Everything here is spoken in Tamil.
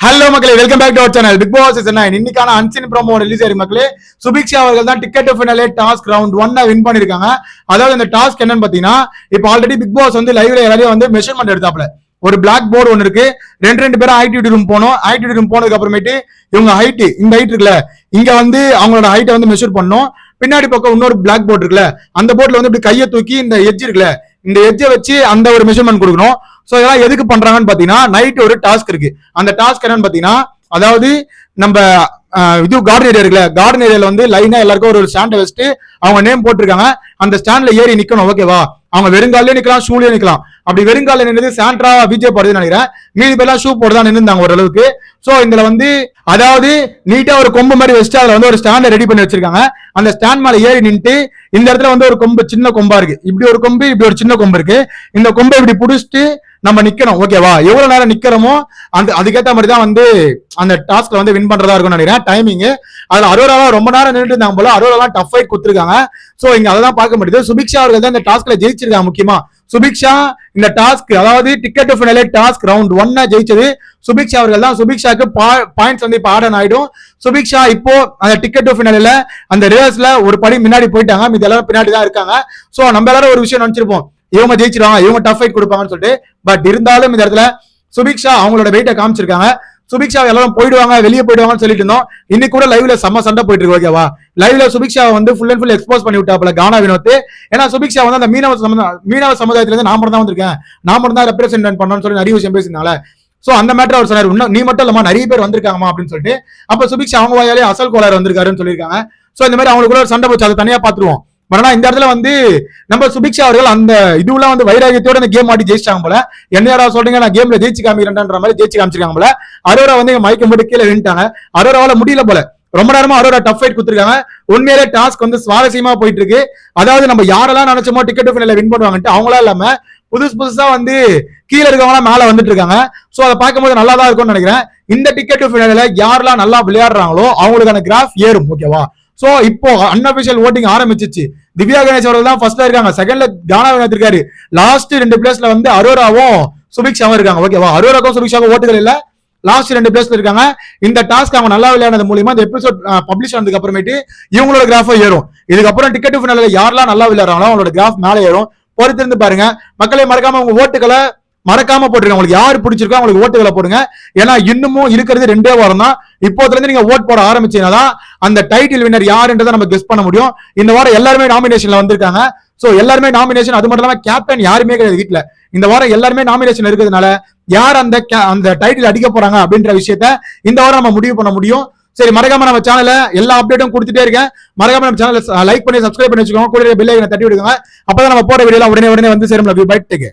ஹலோ மக்களே welcome back to our channel Bigg Boss என்ன இன்னைக்கான அன்சின் ப்ரோமோ ரிலீஸ் ஆயிரு மக்களே சுபிக்ஷா அவர்கள் தான் டிக்கெட் ஃபினாலே டாஸ்க் ரவுண்ட் ஒன்ன வின் பண்ணிருக்காங்க. அதாவது இந்த டாஸ்க் என்னன்னு பாத்தீங்கன்னா இப்போ ஆல்ரெடி பிக் பாஸ் வந்து லைவ்ல எல்லாரையும் வந்து மெஷர்மெண்ட் எடுத்தாப்ல ஒரு பிளாக் போர்டு ஒன்று இருக்கு. ரெண்டு ரெண்டு பேரும் ஆக்டிவிட்டி ரூம் போனோம். ஆக்டிவிட்டி ரூம் போனதுக்கு அப்புறமேட்டு இவங்க ஹைட் இந்த ஹைட் இருக்குல்ல இங்க வந்து அவங்களோட ஹைட்டை வந்து மெஷர் பண்ணோம். பின்னாடி பக்கம் இன்னொரு பிளாக் போர்டு இருக்குல்ல அந்த போர்ட்ல வந்து இப்படி கையை தூக்கி இந்த எஜ் இருக்குல்ல இந்த எஜ்ஜை வச்சு அந்த ஒரு மெஷர்மெண்ட் கொடுக்கணும். சோ இதெல்லாம் எதுக்கு பண்றாங்கன்னு பாத்தீங்கன்னா நைட் ஒரு டாஸ்க் இருக்கு. அந்த டாஸ்க் என்னன்னு பாத்தீங்கன்னா அதாவது நம்ம இது கார்டன் ஏரியா இருக்குல்ல கார்டன் ஏரியால வந்து லைனா எல்லாருக்கும் ஒரு ஸ்டாண்டை வச்சுட்டு அவங்க நேம் போட்டிருக்காங்க. அந்த ஸ்டாண்ட்ல ஏறி நிக்கணும் ஓகேவா அவங்க வெறுங்காலே நிக்கலாம் ஷூலயே நிக்கலாம். அப்படி வெறுங்கால நின்று சாண்ட்ரா விஜய் போடுதுன்னு நினைக்கிறேன். மீதி பேர்லாம் ஷூ போட்டு தான் நின்றுந்தாங்க ஓரளவுக்கு சோ இதுல வந்து அதாவது நீட்டா ஒரு கொம்பு மாதிரி வச்சுட்டு அதுல வந்து ஒரு ஸ்டாண்டை ரெடி பண்ணி வச்சிருக்காங்க. அந்த ஸ்டாண்ட் மேல ஏறி நின்றுட்டு இந்த இடத்துல வந்து ஒரு கொம்பு சின்ன கொம்பா இருக்கு. இப்படி ஒரு கொம்பு இப்படி ஒரு சின்ன கொம்பு இருக்கு. இந்த கொம்பை இப்படி புடிச்சிட்டு நம்ம நிக்கணும். ஓகேவா எவ்வளவு நேரம் நிக்கிறோமோ அந்த அதுக்கேற்ற மாதிரி தான் வந்து அந்த டாஸ்க்ல வந்து வின் பண்றதா இருக்கும் நினைக்கிறேன். டைமிங் அதுல அரோராலாம் ரொம்ப நேரம் நின்றுட்டு இருந்தாங்க போல அரோராலாம் டஃப் ஃபைட் கொடுத்துருக்காங்க சோ இங்க அதை தான் பார்க்க முடியுது. சுபிக்ஷா அவர்கள் தான் இந்த டாஸ்க்ல ஜெயிச்சிருக்காங்க முக்கியமா. சுபிக்ஷா இந்த டாஸ்க் அதாவது டிக்கெட் ஃபினாலே டாஸ்க் ரவுண்ட் ஒன்ன ஜெயிச்சது சுபிக்ஷா அவர்கள் தான். சுபிக்ஷாக்கு பாயிண்ட்ஸ் வந்து இப்போ ஆடன் ஆயிடும். சுபிக்ஷா இப்போ அந்த டிக்கெட் ஃபினாலில அந்த ரேஸ்ல ஒரு படி முன்னாடி போயிட்டாங்க. மீதி எல்லாரும் பின்னாடி தான் இருக்காங்க. சோ நம்ம எல்லாரும் ஒரு விஷயம் நினைச்சிருப்போம். இவங்க ஜெயிச்சிருவாங்க இவங்க டஃப் ஃபைட் கொடுப்பாங்கன்னு சொல்லிட்டு பட் இருந்தாலும் இந்த இடத்துல சுபிக்ஷா அவங்களோட வெயிட்டை காமிச்சிருக்காங்க. சுபிக்ஷா எல்லாரும் போயிடுவாங்க வெளியே போயிடுவாங்கன்னு சொல்லிட்டு இருந்தோம். இன்னைக்கு கூட லைவ்ல செம்ம சண்டை போயிட்டு இருக்கு ஓகேவா லைவ்ல சுபிக்ஷா வந்து ஃபுல் அண்ட் ஃபுல் எக்ஸ்போஸ் பண்ணி விட்டாப்ல கானா வினோத் ஏன்னா சுபிக்ஷா வந்து அந்த மீனவ சமுதாய மீனவ சமுதாயத்துல இருந்து நான் மட்டும் தான் வந்திருக்கேன். நான் மட்டும் தான் ரெப்ரசென்ட் பண்ணணும்னு சொல்லி நிறைய விஷயம் பேசினால சோ அந்த மேட்டர் அவர் சொன்னார் இன்னும் நீ மட்டும் இல்லாம நிறைய பேர் வந்திருக்காங்கமா அப்படின்னு சொல்லிட்டு. அப்ப சுபிக்ஷா அவங்க வாயாலே அசல் கோளாறு வந்திருக்காருன்னு சொல்லியிருக்காங்க. சோ இந்த மாதிரி அவங்களுக்குள்ள ஒரு சண்டை போச்சு அதை தனியா பாத்துருவோம் பட் ஆனா இந்த இடத்துல வந்து நம்ம சுபிக்ஷா அவர்கள் அந்த இதுவெல்லாம் வந்து வைராகியத்தோட இந்த கேம் ஆடி ஜெயிச்சிட்டாங்க போல. என்ன யாராவது சொல்றீங்க நான் கேம்ல ஜெயிச்சு காமிக்கிறேன்ற மாதிரி ஜெயிச்சு காமிச்சிருக்காங்க போல. அரோரா வந்து மயக்கம் போட்டு கீழே விழுந்துட்டாங்க. அரோராவால முடியல போல. ரொம்ப நேரமா அரோரா டஃப் ஃபைட் கொடுத்துருக்காங்க. உண்மையிலே டாஸ்க் வந்து சுவாரஸ்யமா போயிட்டு இருக்கு அதாவது நம்ம யாரெல்லாம் நினைச்சோமோ டிக்கெட் ஃபைனல வின் பண்ணுவாங்கட்டு அவங்களா இல்லாம புதுசு புதுசா வந்து கீழே இருக்கவங்க மேல வந்துட்டு இருக்காங்க. சோ அதை பார்க்கும்போது நல்லா தான் இருக்கும்னு நினைக்கிறேன். இந்த டிக்கெட் ஃபைனல யாரெல்லாம் நல்லா விளையாடுறாங்களோ அவங்களுக்கான கிராஃப் ஏறும் ஓகேவா சோ இப்போ அன்அபிஷியல் ஓட்டிங் ஆரம்பிச்சிச்சு. திவ்யா கணேஷ் அவர்கள் தான் ஃபர்ஸ்ட்ல இருக்காங்க. செகண்ட்ல தியானா வினோத் இருக்காரு. லாஸ்ட் ரெண்டு பிளேஸ்ல வந்து அரோராவும் சுபிக்ஷாவும் இருக்காங்க. ஓகேவா அரோராக்கும் சுபிக்ஷாவும் ஓட்டுகள் இல்ல. லாஸ்ட் ரெண்டு பிளேஸ்ல இருக்காங்க. இந்த டாஸ்க் அவங்க நல்லா விளையாடுறது மூலியமா இந்த எபிசோட் பப்ளிஷ் ஆனதுக்கு அப்புறமேட்டு இவங்களோட கிராஃபும் ஏறும். இதுக்கப்புறம் டிக்கெட் ஃபினால யாரெல்லாம் நல்லா விளையாடுறாங்களோ அவங்களோட கிராஃப் மேலே ஏறும். பொறுத்திருந்து பாருங்க. மக்களை மறக்காம உங்க ஓட்டுகளை மறக்காம போட்டுருங்க. உங்களுக்கு யார் பிடிச்சிருக்கோ அவங்களுக்கு ஓட்டுகளை போடுங்க. ஏன்னா இன்னமும் இருக்கிறது ரெண்டே வாரம் தான். இப்போதுல இருந்து நீங்க ஓட் போட ஆரம்பிச்சீங்கன்னா தான் அந்த டைட்டில் வின்னர் யாருன்றதை நம்ம கெஸ் பண்ண முடியும். இந்த வாரம் எல்லாருமே நாமினேஷன்ல வந்திருக்காங்க. சோ எல்லாருமே நாமினேஷன் அது மட்டும் இல்லாம கேப்டன் யாருமே கிடையாது வீட்டுல இந்த வாரம் எல்லாருமே நாமினேஷன் இருக்கிறதுனால யார் அந்த அந்த டைட்டில் அடிக்க போறாங்க அப்படின்ற விஷயத்த இந்த வாரம் நம்ம முடிவு பண்ண முடியும். சரி மறக்காம நம்ம சேனல்ல எல்லா அப்டேட்டும் கொடுத்துட்டே இருக்கேன். மறக்காம நம்ம சேனல் லைக் பண்ணி சப்ஸ்கிரைப் பண்ணி வச்சுக்கோங்க. கூட பெல் ஐக்கனை தட்டி விடுங்க. அப்பதான் நம்ம போற வீடியோ உடனே உடனே வந்து சேரும். Bye take